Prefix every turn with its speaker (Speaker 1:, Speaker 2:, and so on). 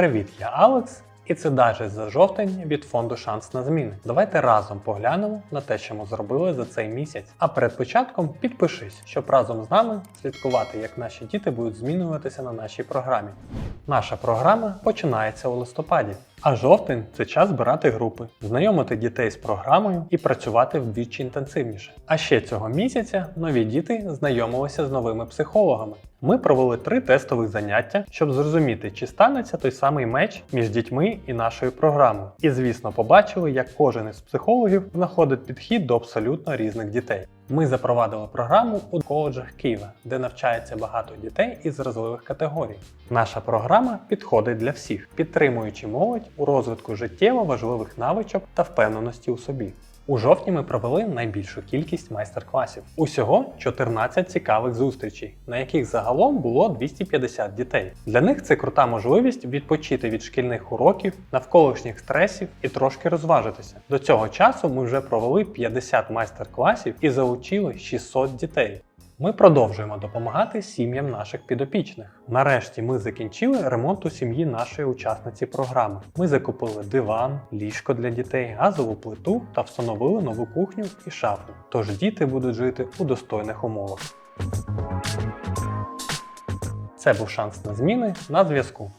Speaker 1: Привіт, я Алекс, і це даже за жовтень від фонду Шанс на зміни. Давайте разом поглянемо на те, що ми зробили за цей місяць. А перед початком підпишись, щоб разом з нами слідкувати, як наші діти будуть змінюватися на нашій програмі. Наша програма починається у листопаді, а жовтень це час збирати групи, знайомити дітей з програмою і працювати вдвічі інтенсивніше. А ще цього місяця нові діти знайомилися з новими психологами. Ми провели три тестових заняття, щоб зрозуміти, чи станеться той самий меч між дітьми і нашою програмою. І, звісно, побачили, як кожен із психологів знаходить підхід до абсолютно різних дітей. Ми запровадили програму у коледжах Києва, де навчається багато дітей із вразливих категорій. Наша програма підходить для всіх, підтримуючи молодь у розвитку життєво важливих навичок та впевненості у собі. У жовтні ми провели найбільшу кількість майстер-класів. Усього 14 цікавих зустрічей, на яких загалом було 250 дітей. Для них це крута можливість відпочити від шкільних уроків, навколишніх стресів і трошки розважитися. До цього часу ми вже провели 50 майстер-класів і залучили 600 дітей. Ми продовжуємо допомагати сім'ям наших підопічних. Нарешті ми закінчили ремонт у сім'ї нашої учасниці програми. Ми закупили диван, ліжко для дітей, газову плиту та встановили нову кухню і шафу. Тож діти будуть жити у достойних умовах. Це був шанс на зміни на зв'язку.